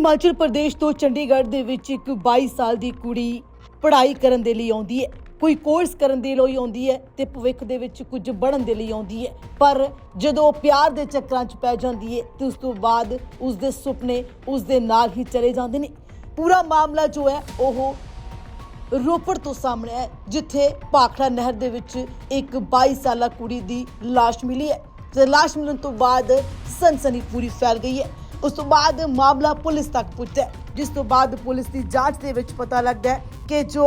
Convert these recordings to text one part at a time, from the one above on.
ਹਿਮਾਚਲ ਪ੍ਰਦੇਸ਼ ਤੋਂ ਚੰਡੀਗੜ੍ਹ ਦੇ ਵਿੱਚ ਇੱਕ 22 ਸਾਲ ਦੀ ਕੁੜੀ ਪੜ੍ਹਾਈ ਕਰਨ ਦੇ ਲਈ ਆਉਂਦੀ ਹੈ, ਕੋਈ ਕੋਰਸ ਕਰਨ ਦੇ ਲਈ ਆਉਂਦੀ ਹੈ ਤੇ ਭਵਿੱਖ ਦੇ ਵਿੱਚ ਕੁਝ ਬਣਨ ਦੇ ਲਈ ਆਉਂਦੀ ਹੈ। ਪਰ ਜਦੋਂ ਉਹ ਪਿਆਰ ਦੇ ਚੱਕਰਾਂ 'ਚ ਪੈ ਜਾਂਦੀ ਹੈ ਤੇ ਉਸ ਤੋਂ ਬਾਅਦ ਉਸ ਦੇ ਸੁਪਨੇ ਉਸ ਦੇ ਨਾਲ ਹੀ ਚਲੇ ਜਾਂਦੇ ਨੇ। ਪੂਰਾ ਮਾਮਲਾ ਜੋ ਹੈ, ਉਹ ਰੋਪੜ ਤੋਂ ਸਾਹਮਣੇ ਹੈ, ਜਿੱਥੇ ਭਾਖੜਾ ਨਹਿਰ ਦੇ ਵਿੱਚ ਇੱਕ 22 ਸਾਲਾ ਕੁੜੀ ਦੀ ਲਾਸ਼ ਮਿਲੀ ਹੈ। ਤੇ ਲਾਸ਼ ਮਿਲਣ ਤੋਂ ਬਾਅਦ ਸਨਸਨੀ ਪੂਰੀ ਫੈਲ ਗਈ ਹੈ। ਉਸ ਤੋਂ ਬਾਅਦ ਮਾਮਲਾ ਪੁਲਿਸ ਤੱਕ ਪਹੁੰਚਦਾ ਹੈ, ਜਿਸ ਤੋਂ ਬਾਅਦ ਪੁਲਿਸ ਦੀ ਜਾਂਚ ਦੇ ਵਿੱਚ ਪਤਾ ਲੱਗਦਾ ਹੈ ਕਿ ਜੋ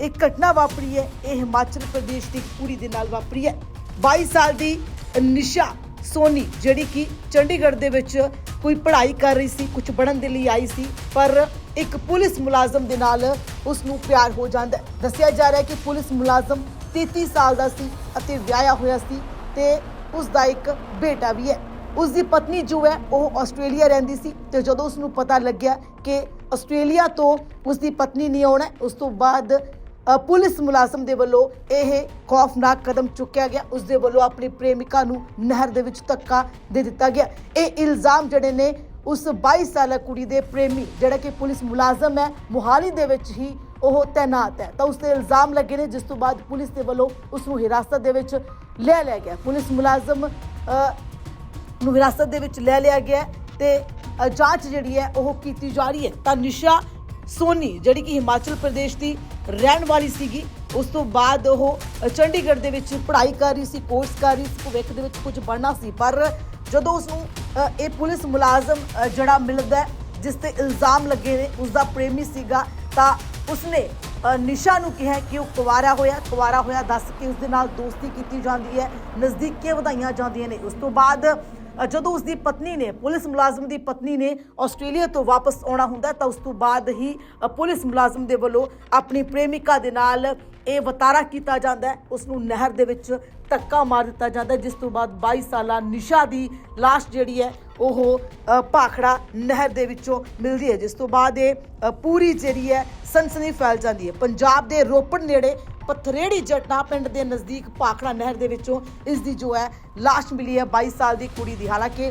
ਇਹ ਘਟਨਾ ਵਾਪਰੀ ਹੈ, ਇਹ ਹਿਮਾਚਲ ਪ੍ਰਦੇਸ਼ ਦੀ ਕੁੜੀ ਦੇ ਨਾਲ ਵਾਪਰੀ ਹੈ। 22 ਸਾਲ ਦੀ ਨਿਸ਼ਾ ਸੋਨੀ, ਜਿਹੜੀ ਕਿ ਚੰਡੀਗੜ੍ਹ ਦੇ ਵਿੱਚ ਕੋਈ ਪੜ੍ਹਾਈ ਕਰ ਰਹੀ ਸੀ ਕੁਝ ਬਣਨ ਦੇ ਲਈ ਆਈ ਸੀ, ਪਰ ਇੱਕ ਪੁਲਿਸ ਮੁਲਾਜ਼ਮ ਦੇ ਨਾਲ ਉਸ ਨੂੰ ਪਿਆਰ ਹੋ ਜਾਂਦਾ ਹੈ। ਦੱਸਿਆ ਜਾ ਰਿਹਾ ਹੈ ਕਿ ਪੁਲਿਸ ਮੁਲਾਜ਼ਮ 33 ਸਾਲ ਦਾ ਸੀ ਅਤੇ ਵਿਆਹਿਆ ਹੋਇਆ ਸੀ ਤੇ ਉਸ ਦਾ ਇੱਕ ਬੇਟਾ ਵੀ ਹੈ। ਉਸ ਦੀ ਪਤਨੀ ਜੋ ਹੈ, ਉਹ ਆਸਟ੍ਰੇਲੀਆ ਰਹਿੰਦੀ ਸੀ ਤੇ ਜਦੋਂ ਉਸ ਨੂੰ ਪਤਾ ਲੱਗਿਆ ਕਿ ਆਸਟ੍ਰੇਲੀਆ ਤੋਂ ਉਸ ਦੀ ਪਤਨੀ ਨਹੀਂ ਆਉਣਾ, ਉਸ ਤੋਂ ਬਾਅਦ ਪੁਲਿਸ ਮੁਲਾਜ਼ਮ ਦੇ ਵੱਲੋਂ ਇਹ ਖੌਫਨਾਕ ਕਦਮ ਚੁੱਕਿਆ ਗਿਆ। ਉਸ ਦੇ ਵੱਲੋਂ ਆਪਣੀ ਪ੍ਰੇਮਿਕਾ ਨੂੰ ਨਹਿਰ ਦੇ ਵਿੱਚ ਧੱਕਾ ਦੇ ਦਿੱਤਾ ਗਿਆ। ਇਹ ਇਲਜ਼ਾਮ ਜਿਹੜੇ ਨੇ, ਉਸ 22 ਸਾਲਾ ਕੁੜੀ ਦੇ ਪ੍ਰੇਮੀ, ਜਿਹੜਾ ਕਿ ਪੁਲਿਸ ਮੁਲਾਜ਼ਮ ਹੈ, ਮੁਹਾਲੀ ਦੇ ਵਿੱਚ ਹੀ ਉਹ ਤੈਨਾਤ ਹੈ। ਤਾਂ ਉਸ ਤੇ ਇਲਜ਼ਾਮ ਲੱਗੇ ਨੇ, ਜਿਸ ਤੋਂ ਬਾਅਦ ਪੁਲਿਸ ਦੇ ਵੱਲੋਂ ਉਸ ਨੂੰ ਹਿਰਾਸਤ ਦੇ ਵਿੱਚ ਲੈ ਲਿਆ ਗਿਆ। ਪੁਲਿਸ ਮੁਲਾਜ਼ਮ ਨੂੰ ਹਿਰਾਸਤ ਦੇ ਵਿੱਚ ਲੈ ਲਿਆ ਗਿਆ ਹੈ ਤੇ ਜਾਂਚ ਜਿਹੜੀ ਹੈ ਉਹ ਕੀਤੀ ਜਾ ਰਹੀ ਹੈ। ਤਾਂ ਨਿਸ਼ਾ ਸੋਨੀ, ਜਿਹੜੀ ਕਿ ਹਿਮਾਚਲ ਪ੍ਰਦੇਸ਼ ਦੀ ਰਹਿਣ ਵਾਲੀ ਸੀਗੀ, ਉਸ ਤੋਂ ਬਾਅਦ ਉਹ ਚੰਡੀਗੜ੍ਹ ਦੇ ਵਿੱਚ ਪੜ੍ਹਾਈ ਕਰ ਰਹੀ ਸੀ ਕੋਰਸ ਕਰ ਰਹੀ ਸੀ, ਭਵਿੱਖ ਦੇ ਵਿੱਚ ਕੁਝ ਬਣਨਾ ਸੀ। ਪਰ ਜਦੋਂ ਉਸ ਨੂੰ ਇਹ ਪੁਲਿਸ ਮੁਲਾਜ਼ਮ ਜਿਹੜਾ ਮਿਲਦਾ ਜਿਸ ਤੇ ਇਲਜ਼ਾਮ ਲੱਗੇ ਨੇ ਉਸ ਦਾ ਪ੍ਰੇਮੀ ਸੀਗਾ, ਤਾਂ ਉਸਨੇ ਨਿਸ਼ਾ ਨੂੰ ਕਿਹਾ ਕਿ ਉਹ ਕੁਵਾਰਾ ਹੋਇਆ। ਕੁਵਾਰਾ ਹੋਇਆ ਦੱਸ ਕੇ ਉਸ ਦੇ ਨਾਲ ਦੋਸਤੀ ਕੀਤੀ ਜਾਂਦੀ ਹੈ, ਨਜ਼ਦੀਕੀਆਂ ਵਧਾਈਆਂ ਜਾਂਦੀਆਂ ਨੇ। ਉਸ ਤੋਂ ਬਾਅਦ ਜਦੋਂ ਉਸ ਦੀ ਪਤਨੀ ਨੇ, ਪੁਲਿਸ ਮੁਲਾਜ਼ਮ ਦੀ ਪਤਨੀ ਨੇ ਆਸਟ੍ਰੇਲੀਆ ਤੋਂ ਵਾਪਸ ਆਉਣਾ ਹੁੰਦਾ ਤਾਂ ਉਸ ਤੋਂ ਬਾਅਦ ਹੀ ਪੁਲਿਸ ਮੁਲਾਜ਼ਮ ਦੇ ਵੱਲੋਂ ਆਪਣੀ ਪ੍ਰੇਮਿਕਾ ਦੇ ਨਾਲ ਇਹ ਵਤਾਰਾ ਕੀਤਾ ਜਾਂਦਾ ਹੈ। ਉਸ ਨੂੰ ਨਹਿਰ ਦੇ ਵਿੱਚ ਧੱਕਾ ਮਾਰ ਦਿੱਤਾ ਜਾਂਦਾ ਜਿਸ ਤੋਂ ਬਾਅਦ 22 ਸਾਲਾ ਨਿਸ਼ਾ ਦੀ ਲਾਸ਼ ਜਿਹੜੀ ਹੈ ਉਹ ਭਾਖੜਾ ਨਹਿਰ ਦੇ ਵਿੱਚੋਂ ਮਿਲਦੀ ਹੈ, ਜਿਸ ਤੋਂ ਬਾਅਦ ਇਹ ਪੂਰੀ ਜਿਹੜੀ ਹੈ, ਸਨਸਨੀ ਫੈਲ ਜਾਂਦੀ ਹੈ। ਪੰਜਾਬ ਦੇ ਰੋਪੜ ਨੇੜੇ ਪਥਰੇੜੀ ਜਟਨਾ ਪਿੰਡ ਦੇ ਨਜ਼ਦੀਕ ਭਾਖੜਾ ਨਹਿਰ ਦੇ ਵਿੱਚੋਂ ਇਸ ਦੀ ਜੋ ਹੈ, ਲਾਸ਼ ਮਿਲੀ ਹੈ 22 ਸਾਲ ਦੀ ਕੁੜੀ ਦੀ। ਹਾਲਾਂਕਿ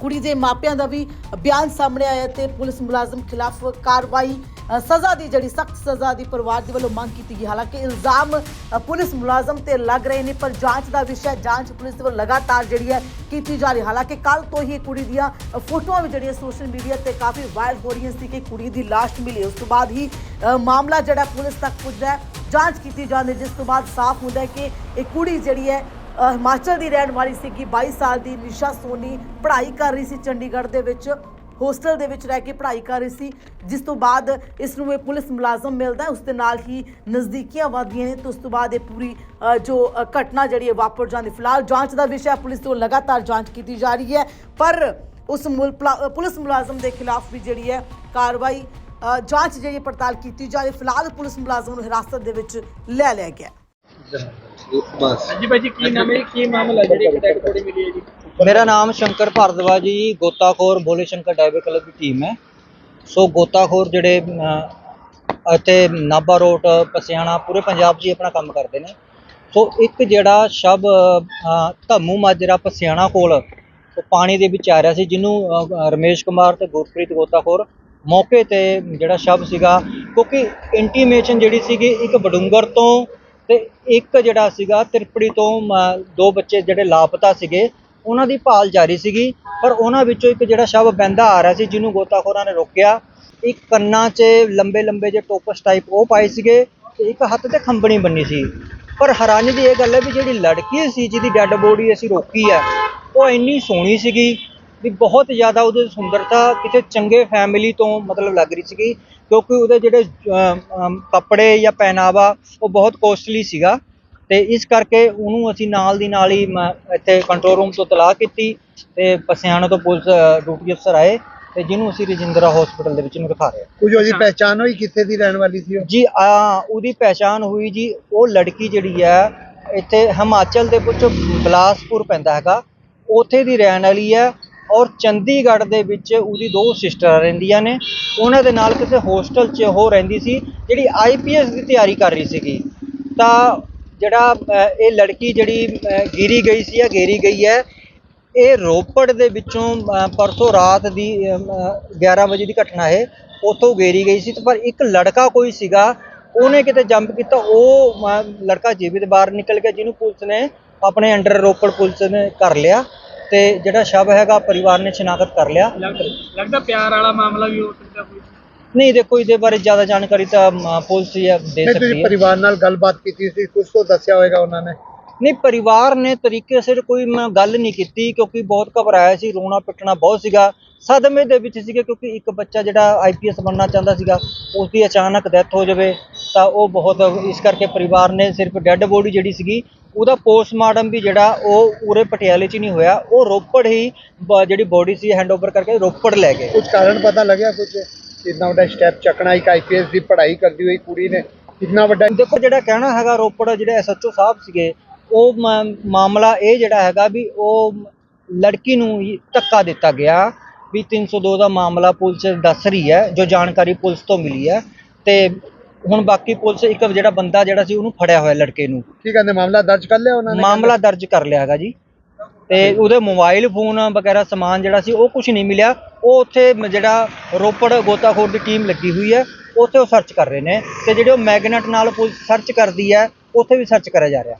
ਕੁੜੀ ਦੇ ਮਾਪਿਆਂ ਦਾ ਵੀ ਬਿਆਨ ਸਾਹਮਣੇ ਆਇਆ ਤੇ ਪੁਲਿਸ ਮੁਲਾਜ਼ਮ ਖਿਲਾਫ ਕਾਰਵਾਈ ਸਜ਼ਾ ਦੀ ਜਿਹੜੀ ਸਖਤ ਸਜ਼ਾ ਦੀ ਪਰਿਵਾਰ ਦੇ ਵੱਲੋਂ ਮੰਗ ਕੀਤੀ ਗਈ। ਹਾਲਾਂਕਿ ਇਲਜ਼ਾਮ ਪੁਲਿਸ ਮੁਲਾਜ਼ਮ ਤੇ ਲੱਗ ਰਹੇ ਨੇ, ਪਰ ਜਾਂਚ ਦਾ ਵਿਸ਼ਾ ਜਾਂਚ ਪੁਲਿਸ ਦੇ ਵੱਲੋਂ ਲਗਾਤਾਰ ਜਿਹੜੀ ਹੈ ਕੀਤੀ ਜਾ ਰਹੀ ਹਾਲਾਂਕਿ ਕੱਲ ਤੋਂ ਹੀ ਕੁੜੀ ਦੀਆਂ ਫੋਟੋਆਂ ਵੀ ਜਿਹੜੀਆਂ ਸੋਸ਼ਲ ਮੀਡੀਆ ਤੇ ਕਾਫੀ ਵਾਇਰਲ ਹੋ ਰਹੀਆਂ ਸੀ ਕਿ ਕੁੜੀ ਦੀ ਲਾਸ਼ ਮਿਲੀ। ਉਸ ਤੋਂ ਬਾਅਦ ਹੀ ਮਾਮਲਾ ਜਿਹੜਾ ਪੁਲਿਸ ਤੱਕ ਪੁੱਜਦਾ ਹੈ, ਜਾਂਚ ਕੀਤੀ ਜਾਂਦੀ ਜਿਸ ਤੋਂ ਬਾਅਦ ਸਾਫ਼ ਹੁੰਦਾ ਹੈ ਕਿ ਇਹ ਕੁੜੀ ਜਿਹੜੀ ਹੈ ਹਿਮਾਚਲ ਦੀ ਰਹਿਣ ਵਾਲੀ ਸੀਗੀ 22 ਸਾਲ ਦੀ, ਨਿਸ਼ਾ ਸੋਨੀ ਪੜ੍ਹਾਈ ਕਰ ਰਹੀ ਸੀ ਚੰਡੀਗੜ੍ਹ ਦੇ ਵਿੱਚ। ਹੋਸਟਲ ਦੇ ਵਿੱਚ ਰਹਿ ਕੇ ਪੜ੍ਹਾਈ ਕਰ ਰਹੀ ਸੀ ਜਿਸ ਤੋਂ ਬਾਅਦ ਇਸ ਨੂੰ ਇਹ ਪੁਲਿਸ ਮੁਲਾਜ਼ਮ ਮਿਲਦਾ ਉਸ ਦੇ ਨਾਲ ਹੀ ਨਜ਼ਦੀਕੀਆਂ ਵਧਦੀਆਂ ਨੇ ਤੇ ਉਸ ਤੋਂ ਬਾਅਦ ਇਹ ਪੂਰੀ ਜੋ ਘਟਨਾ ਜਿਹੜੀ ਹੈ ਵਾਪਰ ਜਾਂਦੀ ਫਿਲਹਾਲ ਜਾਂਚ ਦਾ ਵਿਸ਼ਾ ਹੈ, ਪੁਲਿਸ ਤੋਂ ਲਗਾਤਾਰ ਜਾਂਚ ਕੀਤੀ ਜਾ ਰਹੀ ਹੈ ਪਰ ਉਸ ਮੁਲ- ਪੁਲਿਸ ਮੁਲਾਜ਼ਮ ਦੇ ਖਿਲਾਫ ਵੀ ਜਿਹੜੀ ਹੈ ਕਾਰਵਾਈ ਜਾਂਚ ਜਿਹੜੀ ਹੈ ਪੜਤਾਲ ਕੀਤੀ ਜਾ ਰਹੀ ਫਿਲਹਾਲ ਪੁਲਿਸ ਮੁਲਾਜ਼ਮ ਨੂੰ ਹਿਰਾਸਤ ਦੇ ਵਿੱਚ ਲੈ ਲਿਆ ਗਿਆ ਬਸ। ਹਾਂਜੀ ਭਾਜੀ ਕੀ ਨਾਮ ਹੈ ਕੀ ਮਾਮਲਾ ਜਿਹੜੀ ਇੱਕ ਡੈਡ ਬੋਡੀ ਮਿਲੀ ਹੈ ਜੀ? ਮੇਰਾ ਨਾਮ ਸ਼ੰਕਰ ਭਾਰਦਵਾਜ ਜੀ ਗੋਤਾਖੋਰ ਭੋਲੇ ਸ਼ੰਕਰ ਡਾਇਵੇ ਕਲੱਬ ਦੀ ਟੀਮ ਹੈ। ਸੋ ਗੋਤਾਖੋਰ ਜਿਹੜੇ ਅਤੇ ਨਾਭਾ ਰੋਡ ਪਸਿਆਣਾ ਪੂਰੇ ਪੰਜਾਬ 'ਚ ਹੀ ਆਪਣਾ ਕੰਮ ਕਰਦੇ ਨੇ। ਸੋ ਇੱਕ ਜਿਹੜਾ ਸ਼ਬ ਧੰਮੂ ਮਾਜਰਾ ਪਸਿਆਣਾ ਕੋਲ ਉਹ ਪਾਣੀ ਦੇ ਵਿੱਚ ਆ ਰਿਹਾ ਸੀ ਜਿਹਨੂੰ ਰਮੇਸ਼ ਕੁਮਾਰ ਤੇ ਗੁਰਪ੍ਰੀਤ ਗੋਤਾਖੋਰ ਮੌਕੇ ਤੇ ਜਿਹੜਾ ਸ਼ਬ ਸੀਗਾ ਕਿਉਂਕਿ ਇੰਟੀਮੇਸ਼ਨ ਜਿਹੜੀ ਸੀਗੀ ਇੱਕ ਬਡੂੰਗਰ ਤੋਂ ਤੇ ਇੱਕ ਜਿਹੜਾ ਸੀਗਾ ਤਿਰਪੜੀ ਤੋਂ ਮ- ਦੋ ਬੱਚੇ ਜਿਹੜੇ ਲਾਪਤਾ ਸੀਗੇ, ਉਹਨਾਂ ਦੀ ਭਾਲ ਜਾਰੀ ਸੀਗੀ, ਪਰ ਉਹਨਾਂ ਵਿੱਚੋਂ ਇੱਕ ਜਿਹੜਾ ਸ਼ਵ ਬੈਂਦਾ ਆ ਰਿਹਾ ਸੀ, ਜਿਹਨੂੰ ਗੋਤਾਖੋਰਾਂ ਨੇ ਰੋਕਿਆ। ਇੱਕ ਕੰਨਾਂ 'ਚ ਲੰਬੇ ਲੰਬੇ ਜੇ ਟੋਪਸ ਟਾਈਪ ਉਹ ਪਾਏ ਸੀਗੇ ਤੇ ਇੱਕ ਹੱਥ ਤੇ ਖੰਬਣੀ ਬੰਨੀ ਸੀ। ਪਰ ਹੈਰਾਨੀ ਦੀ ਇਹ ਗੱਲ ਹੈ ਵੀ ਜਿਹੜੀ ਲੜਕੀ ਸੀ, ਜਿਹਦੀ ਡੈੱਡ ਬੋਡੀ ਅਸੀਂ ਰੋਕੀ ਹੈ, ਉਹ ਇੰਨੀ ਸੋਹਣੀ ਸੀਗੀ ਵੀ ਬਹੁਤ ਜ਼ਿਆਦਾ ਉਹਦੀ ਸੁੰਦਰਤਾ ਕਿਸੇ ਚੰਗੇ ਫੈਮਿਲੀ ਤੋਂ ਮਤਲਬ ਲੱਗ ਰਹੀ ਸੀਗੀ ਕਿਉਂਕਿ ਉਹਦੇ ਜਿਹੜੇ ਕੱਪੜੇ ਜਾਂ ਪਹਿਨਾਵਾ ਉਹ ਬਹੁਤ ਕੋਸਟਲੀ ਸੀਗਾ ਤੇ ਇਸ ਕਰਕੇ ਉਹਨੂੰ ਅਸੀਂ ਨਾਲ ਦੀ ਨਾਲ ਹੀ ਇੱਥੇ ਕੰਟਰੋਲ ਰੂਮ ਤੋਂ ਤਲਾਹ ਕੀਤੀ ਤੇ ਪਸਿਆਣਾ ਤੋਂ ਪੁਲਿਸ ਡਿਊਟੀ ਅਫਸਰ ਆਏ ਤੇ ਜਿਹਨੂੰ ਅਸੀਂ ਰਜਿੰਦਰਾ ਹਸਪੀਟਲ ਦੇ ਵਿੱਚ ਨੂੰ ਰਖਾ ਰਹੇ ਹਾਂ। ਕੁਝ ਉਹਦੀ ਪਹਿਚਾਣ ਹੋਈ ਕਿੱਥੇ ਦੀ ਰਹਿਣ ਵਾਲੀ ਸੀ ਉਹ? ਜੀ ਆ ਉਹਦੀ ਪਹਿਚਾਣ ਹੋਈ ਜੀ ਉਹ ਲੜਕੀ ਜਿਹੜੀ ਹੈ ਇੱਥੇ ਹਿਮਾਚਲ ਦੇ ਵਿੱਚ ਬਲਾਸਪੁਰ ਪੈਂਦਾ ਹੈਗਾ ਉੱਥੇ ਦੀ ਰਹਿਣ ਵਾਲੀ ਹੈ ਔਰ ਚੰਡੀਗੜ੍ਹ ਦੇ ਵਿੱਚ ਉਹਦੀ ਦੋ ਸਿਸਟਰ ਰਹਿੰਦੀਆਂ ਨੇ। ਉਹਨਾਂ ਦੇ ਨਾਲ ਕਿਸੇ ਹੋਸਟਲ 'ਚ ਉਹ ਰਹਿੰਦੀ ਸੀ ਜਿਹੜੀ ਆਈਪੀਐਸ ਦੀ ਤਿਆਰੀ ਕਰ ਰਹੀ ਸੀਗੀ। ਤਾਂ ਜਿਹੜਾ ਇਹ ਲੜਕੀ ਜਿਹੜੀ ਗਿਰੀ ਗਈ ਸੀ ਜਾਂ ਗੇਰੀ ਗਈ ਹੈ ਇਹ ਰੋਪੜ ਦੇ ਵਿੱਚੋਂ ਪਰਸੋਂ ਰਾਤ ਦੀ ਅਮ, 11 ਵਜੇ ਦੀ ਘਟਨਾ ਹੈ। ਉੱਥੋਂ ਗੇਰੀ ਗਈ ਸੀ ਪਰ ਇੱਕ ਲੜਕਾ ਕੋਈ ਸੀਗਾ ਉਹਨੇ ਕਿਤੇ ਜੰਪ ਕੀਤਾ ਉਹ ਲੜਕਾ ਜੀਵਿਤ ਬਾਹਰ ਨਿਕਲ ਗਿਆ ਜਿਹਨੂੰ ਪੁਲਿਸ ਨੇ ਆਪਣੇ ਅੰਡਰ ਰੋਪੜ ਪੁਲਿਸ ਨੇ ਕਰ ਲਿਆ। ਤੇ ਜਿਹੜਾ ਸ਼ਵ ਹੈਗਾ ਪਰਿਵਾਰ ਨੇ ਸ਼ਨਾਖਤ ਕਰ ਲਿਆ। ਲੱਗ- ਲੱਗਦਾ ਪਿਆਰ ਵਾਲਾ ਮਾਮਲਾ ਵੀ ਹੋ ਸਕਦਾ ਕੋਈ। ਨਹੀਂ ਦੇਖੋ ਇਹਦੇ ਬਾਰੇ ਜ਼ਿਆਦਾ ਜਾਣਕਾਰੀ ਤਾਂ ਅਮ, ਪੁਲਿਸ ਹੀ ਦੇ ਨਹੀਂ ਸਕਦੀ ਤੁਸੀਂ ਹੈ ਪਰਿਵਾਰ ਨਾਲ ਗੱਲਬਾਤ ਕੀਤੀ ਸੀ ਕੁਝ ਤੋਂ ਦੱਸਿਆ ਹੋਵੇਗਾ ਉਹਨਾਂ ਨੇ? ਨਹੀਂ ਪਰਿਵਾਰ ਨੇ ਤਰੀਕੇ ਸਿਰ ਕੋਈ ਮੈਂ ਗੱਲ ਨਹੀਂ ਕੀਤੀ ਕਿਉਂਕਿ ਬਹੁਤ ਘਬਰਾਇਆ ਸੀ ਰੋਣਾ ਪਿੱਟਣਾ ਬਹੁਤ ਸੀਗਾ। ਸਦਮੇ ਦੇ ਵਿੱਚ ਸੀਗੇ ਕਿਉਂਕਿ ਇੱਕ ਬੱਚਾ ਜਿਹੜਾ ਆਈਪੀਐਸ ਬਣਨਾ ਚਾਹੁੰਦਾ ਸੀਗਾ ਉਸ ਦੀ ਅਚਾਨਕ ਡੈਥ ਹੋ ਜਾਵੇ ਤਾਂ ਉਹ ਬਹੁਤ ਇਸ ਕਰਕੇ ਪਰਿਵਾਰ ਨੇ ਸਿਰਫ ਡੈੱਡ ਬੋਡੀ ਜਿਹੜੀ ਸੀਗੀ ਉਹਦਾ ਪੋਸਟਮਾਰਟਮ ਵੀ ਜਿਹੜਾ ਉਹ ਪੂਰੇ ਪਟਿਆਲੇ 'ਚ ਨਹੀਂ ਹੋਇਆ ਉਹ ਰੋਪੜ ਹੀ ਬ- ਜਿਹੜੀ ਬੋਡੀ ਸੀ ਹੈਂਡਓਵਰ ਕਰਕੇ ਰੋਪੜ ਲੈ ਗਏ। ਕੁਝ ਕਾਰਨ ਪਤਾ ਲੱਗਿਆ ਕੁਝ ਕਿੰਨਾ ਵੱਡਾ ਸਟੈਪ ਚੱਕਣਾ ਇੱਕ ਆਈਪੀਐਸ ਦੀ ਪੜ੍ਹਾਈ ਕਰਦੀ ਹੋਈ ਕੁੜੀ ਨੇ ਕਿੰਨਾ ਵੱਡਾ? ਦੇਖੋ ਜਿਹੜਾ ਕਹਿਣਾ ਹੈਗਾ ਰੋਪੜ ਜਿਹੜੇ ਐਸਐਚਓ ਸਾਹਿਬ ਸੀਗੇ ਉਹ ਮ- ਮਾਮਲਾ ਇਹ ਜਿਹੜਾ ਹੈਗਾ ਵੀ ਉਹ ਲੜਕੀ ਨੂੰ ਹੀ ਧੱਕਾ ਦਿੱਤਾ ਗਿਆ ਵੀ 302 ਦਾ ਮਾਮਲਾ ਪੁਲਿਸ ਦੱਸ ਰਹੀ ਹੈ ਜੋ ਜਾਣਕਾਰੀ ਪੁਲਿਸ ਤੋਂ ਮਿਲੀ ਹੈ ਤੇ ਹੁਣ ਬਾਕੀ ਪੁਲਿਸ ਇੱਕ ਜਿਹੜਾ ਬੰਦਾ ਜਿਹੜਾ ਸੀ ਉਹਨੂੰ ਫੜਿਆ ਹੋਇਆ ਲੜਕੇ ਨੂੰ। ਕੀ ਕਹਿੰਦੇ ਮਾਮਲਾ ਦਰਜ ਕਰ ਲਿਆ ਉਹਨਾਂ ਨੇ? ਮਾਮਲਾ ਦਰਜ ਕਰ ਲਿਆ ਹੈਗਾ ਜੀ। ਤੇ ਉਹਦੇ ਮੋਬਾਈਲ ਫੋਨ ਵਗੈਰਾ ਸਮਾਨ ਜਿਹੜਾ ਸੀ ਉਹ ਕੁਝ ਨਹੀਂ ਮਿਲਿਆ। ਉਹ ਉੱਥੇ ਜਿਹੜਾ ਰੋਪੜ ਗੋਤਾਖੋਰ ਦੀ ਟੀਮ ਲੱਗੀ ਹੋਈ ਹੈ ਉੱਥੇ ਉਹ ਸਰਚ ਕਰ ਰਹੇ ਨੇ। ਤੇ ਜਿਹੜੇ ਉਹ ਮੈਗਨੇਟ ਨਾਲ ਪੁਲਿਸ ਸਰਚ ਕਰਦੀ ਹੈ ਉੱਥੇ ਵੀ ਸਰਚ ਕਰਿਆ ਜਾ ਰਿਹਾ।